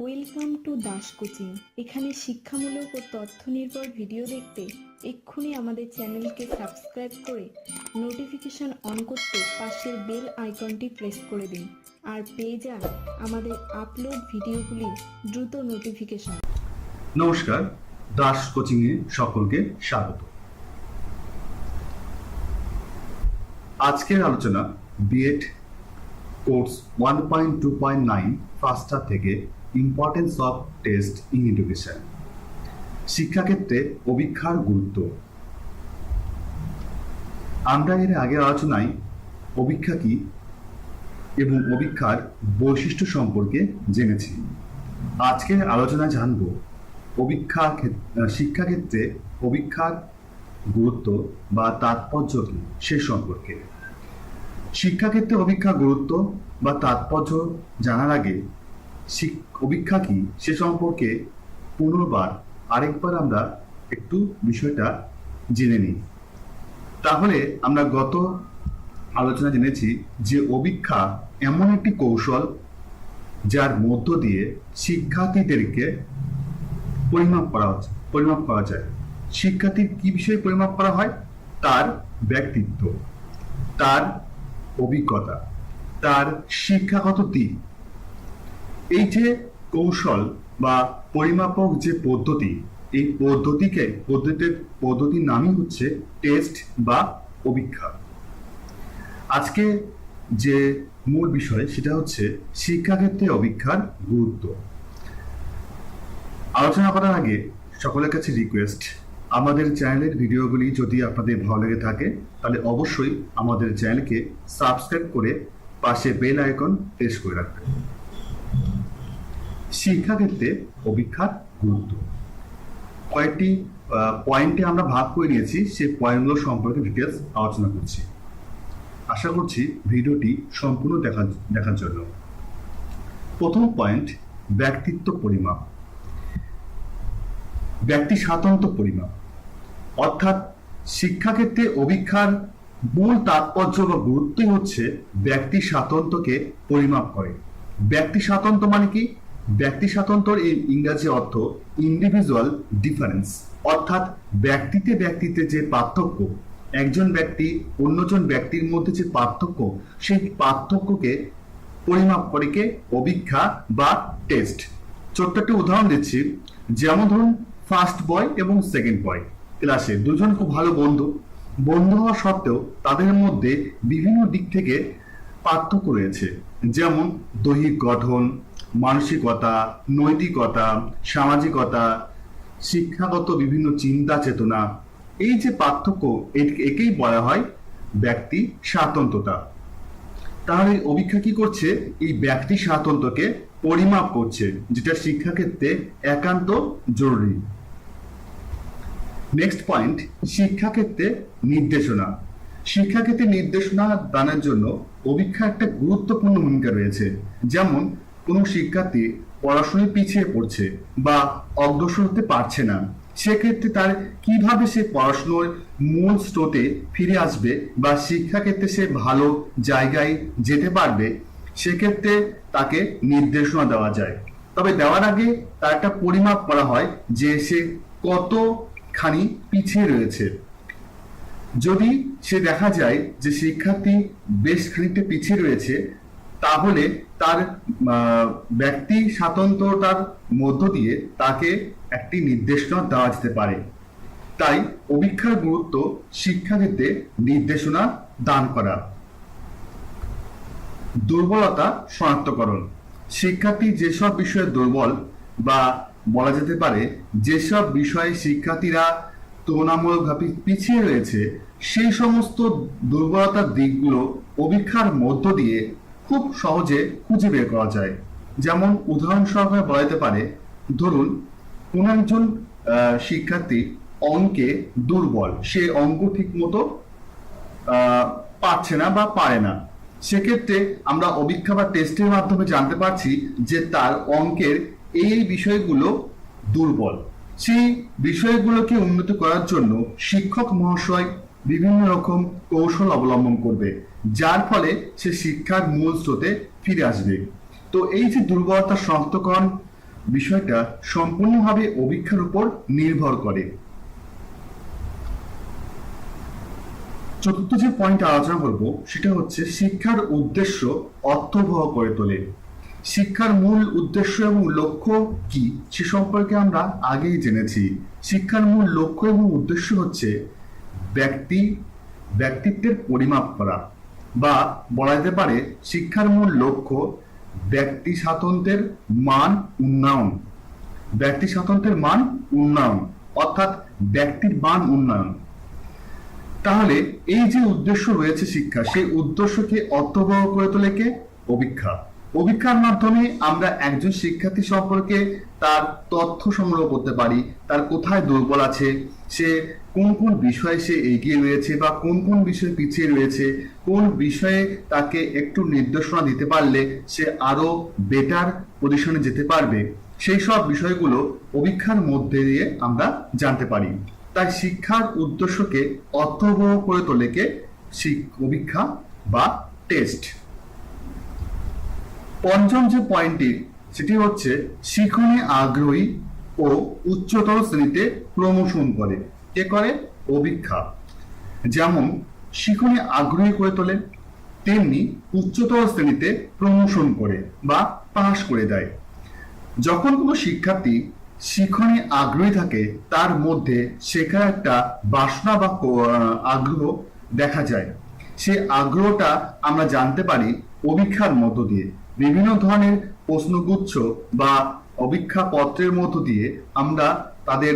Welcome to Das coaching. এখানে শিক্ষামূলক ও তথ্য নির্ভর ভিডিও দেখতে এক্ষুনি আমাদের চ্যানেলকে সাবস্ক্রাইব করে নোটিফিকেশন অন করতে পাশের বেল আইকনটি প্রেস করে দিন। আর পেয়ে যান আমাদের আপলোড ভিডিওগুলি দ্রুত নোটিফিকেশন। নমস্কার, দাস কোচিং এ সকলকে স্বাগত। আজকের আলোচনা BEd course one point two point nine faster থেকে importance of test in education শিক্ষাক্ষেত্রে অভিক্ষার গুরুত্ব। আমরা এর আগের আলোচনায় অভিক্ষা কি এবং অভিক্ষার বৈশিষ্ট্য সম্পর্কে জেনেছি। আজকের আলোচনায় জানব অভিক্ষা শিক্ষাক্ষেত্রে অভিক্ষার গুরুত্ব বা তাৎপর্য কি সে সম্পর্কে। শিক্ষাক্ষেত্রে অভিক্ষা গুরুত্ব বা তাৎপর্য জানার আগে অভিক্ষা কি? সে সম্পর্কে পুনর্বার আরেকবার আমরা একটু বিষয়টা জেনে নিই। তাহলে আমরা গত আলোচনা জেনেছি যে অভিক্ষা এমন একটি কৌশল যার মধ্য দিয়ে শিক্ষার্থীদেরকে পরিমাপ করা পরিমাপ করা যায়। শিক্ষার্থীর কি বিষয়ে পরিমাপ করা হয়? তার ব্যক্তিত্ব, তার অভিজ্ঞতা, তার শিক্ষাগত দিক। এই যে কৌশল বা পরিমাপক যে পদ্ধতি, এই পদ্ধতিকে পদ্ধতির পদ্ধতির নামই হচ্ছে টেস্ট বা অভিক্ষা আজকে যে মূল বিষয়, সেটা হচ্ছে শিক্ষাক্ষেত্রে অভিক্ষার গুরুত্ব। আলোচনা করার আগে সকলের কাছে রিকোয়েস্ট আমাদের চ্যানেলের ভিডিওগুলি যদি আপনাদের ভালো লেগে থাকে, তাহলে অবশ্যই আমাদের চ্যানেলকে সাবস্ক্রাইব করে পাশে বেল আইকন প্রেস করে রাখবেন। শিক্ষাক্ষেত্রে অভিক্ষার গুরুত্ব। কয়েকটি পয়েন্টে আমরা ভাগ করে নিয়েছি, সেই পয়েন্টগুলো সম্পর্কে ডিটেলস আলোচনা করছি। আশা করছি ভিডিওটি সম্পূর্ণ দেখার দেখার জন্য। প্রথম পয়েন্ট ব্যক্তিত্ব পরিমাপ। ব্যক্তি স্বাতন্ত্র পরিমাপ। অর্থাৎ শিক্ষাক্ষেত্রে অভিক্ষার মূল তাৎপর্য বা গুরুত্বই হচ্ছে ব্যক্তি স্বাতন্ত্র্যকে পরিমাপ করে। ব্যক্তি স্বাতন্ত্র্য মানে কি? ব্যক্তি স্বাতন্ত্র্যের এই ইংরাজি অর্থ ইন্ডিভিজুয়াল ডিফারেন্স অর্থাৎ ব্যক্তিতে ব্যক্তিতে যে পার্থক্য, একজন ব্যক্তি অন্যজন ব্যক্তির মধ্যে যে পার্থক্য, সেই পার্থক্যকে পরিমাপ করে কে? অভিক্ষা বা টেস্ট ছোট্ট একটা উদাহরণ দিচ্ছি। যেমন ধরুন ফার্স্ট বয় এবং সেকেন্ড বয় ক্লাসে দুজন খুব ভালো বন্ধু। বন্ধু হওয়া সত্ত্বেও তাদের মধ্যে বিভিন্ন দিক থেকে পার্থক্য রয়েছে। যেমন দৈহিক গঠন মানসিকতা, নৈতিকতা, সামাজিকতা, শিক্ষাগত বিভিন্ন চিন্তা চেতনা, এই যে পার্থক্য একেই বলা হয় ব্যক্তি স্বাতন্ত্রতা। তাহলে অভিক্ষা কি করছে? এই ব্যক্তি স্বাতন্ত্রকে পরিমাপ করছে, যেটা শিক্ষাক্ষেত্রে একান্ত জরুরি। নেক্সট পয়েন্ট শিক্ষাক্ষেত্রে নির্দেশনা। শিক্ষাক্ষেত্রে নির্দেশনা দানের জন্য অভিক্ষা একটা গুরুত্বপূর্ণ ভূমিকা রয়েছে। যেমন কোনো শিক্ষার্থী পড়াশোনায় পিছিয়ে পড়ছে বা অগ্রসর হতে পারছে না, সেক্ষেত্রে তার কীভাবে সে পড়াশোনার মূল স্রোতে ফিরে আসবে বা শিক্ষাক্ষেত্রে সে ভালো জায়গায় যেতে পারবে, সেক্ষেত্রে তাকে নির্দেশনা দেওয়া যায়। তবে দেওয়ার আগে তার একটা পরিমাপ করা হয় যে সে কতখানি পিছিয়ে রয়েছে। যদি সে দেখা যায় যে শিক্ষার্থী বেশ খানিকটা পিছিয়ে রয়েছে তাহলে তার ব্যক্তি স্বাতন্ত্রতার মধ্য দিয়ে তাকে একটি নির্দেশনা দেওয়া যেতে পারে। তাই অভিক্ষার গুরুত্ব শিক্ষাক্ষেত্রে নির্দেশনা দান করা। দুর্বলতা শনাক্তকরণ। শিক্ষার্থী যেসব বিষয়ে দুর্বল বা বলা যেতে পারে, যেসব বিষয়ে শিক্ষার্থীরা তুলনামূলকভাবে পিছিয়ে রয়েছে, সেই সমস্ত দুর্বলতার দিকগুলো অভিক্ষার মধ্য দিয়ে খুব সহজে খুঁজে বের করা যায়। যেমন উদাহরণ সহকারে বলা যেতে পারে, ধরুন, কোন একজন শিক্ষার্থী অঙ্কে দুর্বল। সে অঙ্ক ঠিক মতো পারছে না বা পারে না। সেক্ষেত্রে আমরা অভিক্ষা বা টেস্টের মাধ্যমে জানতে পারছি যে তার অঙ্কের এই বিষয়গুলো দুর্বল। সেই বিষয়গুলোকে উন্নত করার জন্য শিক্ষক মহাশয় বিভিন্ন রকম কৌশল অবলম্বন করবে, যার ফলে সে শিক্ষার মূল স্রোতে ফিরে আসবে। তো এই যে দুর্বলতা শনাক্তকরণ বিষয়টা সম্পূর্ণভাবে অভিক্ষার উপর নির্ভর করে। চতুর্থ যে পয়েন্ট আলোচনা করব, সেটা হচ্ছে শিক্ষার উদ্দেশ্য অর্থবহ করে তোলে। শিক্ষার মূল উদ্দেশ্য এবং লক্ষ্য কি, সে সম্পর্কে আমরা আগেই জেনেছি। শিক্ষার মূল লক্ষ্য এবং উদ্দেশ্য হচ্ছে ব্যক্তি, ব্যক্তিত্বের পরিমাপ করা বা বলা যেতে পারে শিক্ষার মূল লক্ষ্য ব্যক্তি স্বাতন্ত্রের মান উন্নয়ন। ব্যক্তি স্বাতন্ত্রের মান উন্নয়ন, অর্থাৎ ব্যক্তির মান উন্নয়ন। তাহলে এই যে উদ্দেশ্য রয়েছে শিক্ষা সেই উদ্দেশ্যকে অর্থবহ করে তোলে কে? অভিক্ষা। অভিক্ষার মাধ্যমে আমরা একজন শিক্ষার্থী সম্পর্কে তার তথ্য সংগ্রহ করতে পারি, তার কোথায় দুর্বল আছে, সে কোন কোন বিষয়ে সে এগিয়ে রয়েছে বা কোন কোন বিষয়ে পিছিয়ে রয়েছে, কোন বিষয়ে তাকে একটু নির্দেশনা দিতে পারলে সে আরও বেটার পজিশনে যেতে পারবে। সেই সব বিষয়গুলো অভিক্ষার মধ্যে দিয়ে আমরা জানতে পারি। তাই শিক্ষার উদ্দেশ্যকে অর্থবহ করে তোলেকে অভিক্ষা বা টেস্ট পঞ্চম যে পয়েন্টটি সেটি হচ্ছে শিখনে আগ্রহী ও উচ্চতর শ্রেণীতে প্রমোশন করে। কে করে? অভিক্ষা। যেমন, শিখনে আগ্রহী করে তোলে, তেমনি উচ্চতর শ্রেণীতে প্রমোশন করে বা পাশ করে দেয়। যখন কোনো শিক্ষার্থী শিখনে আগ্রহী থাকে, তার মধ্যে শেখার একটা বাসনা বা আগ্রহ দেখা যায়। সে আগ্রহটা আমরা জানতে পারি অভিক্ষার মধ্য দিয়ে। বিভিন্ন ধরনের প্রশ্নগুচ্ছ বা অভিক্ষা পত্রের মধ্য দিয়ে আমরা তাদের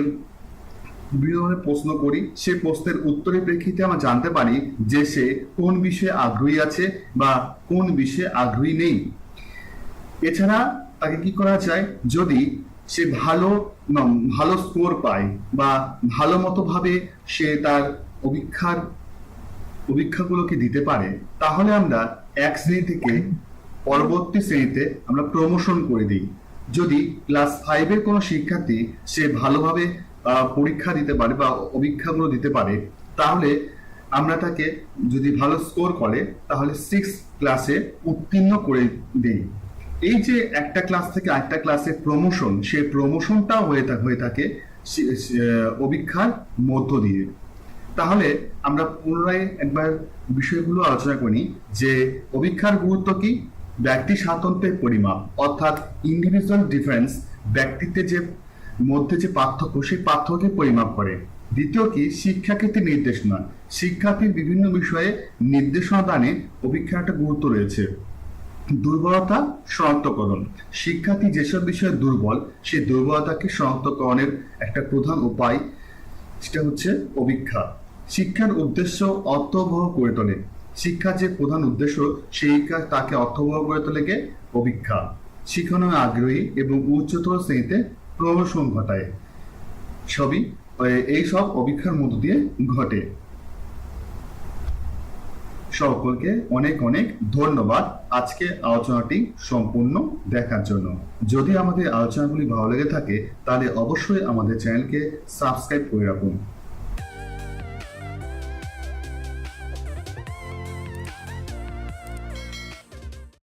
বিভিন্ন ধরনের প্রশ্ন করি। সে প্রশ্নের উত্তরের প্রেক্ষিতে আমরা জানতে পারি যে সে কোন বিষয়ে আগ্রহী আছে বা কোন বিষয়ে আগ্রহী নেই। এছাড়া তাকে কি করা যায়? যদি সে ভালো ভালো স্কোর পায় বা ভালো মতো ভাবে সে তার অভিক্ষার, অভিক্ষাগুলোকে দিতে পারে, তাহলে আমরা এক শ্রেণি থেকে পরবর্তী শ্রেণীতে আমরা প্রমোশন করে দিই। যদি ক্লাস ফাইভের কোনো শিক্ষার্থী সে ভালোভাবে পরীক্ষা দিতে পারে বা অভিক্ষাগুলো দিতে পারে, তাহলে আমরা তাকে যদি ভালো স্কোর করে, তাহলে সিক্স ক্লাসে উত্তীর্ণ করে দিই। এই যে একটা ক্লাস থেকে আরেকটা ক্লাসে প্রমোশন সেই প্রমোশনটাও হয়ে হয়ে থাকে সে- সে- অভিক্ষার মধ্য দিয়ে। তাহলে আমরা পুনরায় একবার বিষয়গুলো আলোচনা করি যে অভিক্ষার গুরুত্ব কি ব্যক্তি স্বাতন্ত্রের পরিমাপ, অর্থাৎ ইন্ডিভিজুয়াল ডিফারেন্স ব্যক্তিত্বের যে মধ্যে যে পার্থক্য, সেই পার্থক্যকে পরিমাপ করে। দ্বিতীয় কি? শিক্ষাক্ষেত্রে নির্দেশনা শিক্ষার্থীর বিভিন্ন বিষয়ে নির্দেশনা দানে অভিক্ষার একটা গুরুত্ব রয়েছে। দুর্বলতা শনাক্তকরণ। শিক্ষার্থী যেসব বিষয়ে দুর্বল, সেই দুর্বলতাকে শনাক্তকরণের একটা প্রধান উপায়, সেটা হচ্ছে অভিক্ষা শিক্ষার উদ্দেশ্য অর্থবহ করে তোলে। শিক্ষার যে প্রধান উদ্দেশ্য, সেই তাকে অর্থবহ করে তোলে কে? অভিক্ষা শিখানো আগ্রহী এবং উচ্চতর শ্রেণীতে প্রমোশন ঘটায়। সবই এই সব অভিক্ষার মধ্য দিয়ে ঘটে। সকলকে অনেক অনেক ধন্যবাদ আজকে আলোচনাটি সম্পূর্ণ দেখার জন্য। যদি আমাদের আলোচনাগুলি ভালো লেগে থাকে, তাহলে অবশ্যই আমাদের চ্যানেলকে সাবস্ক্রাইব করে রাখুন।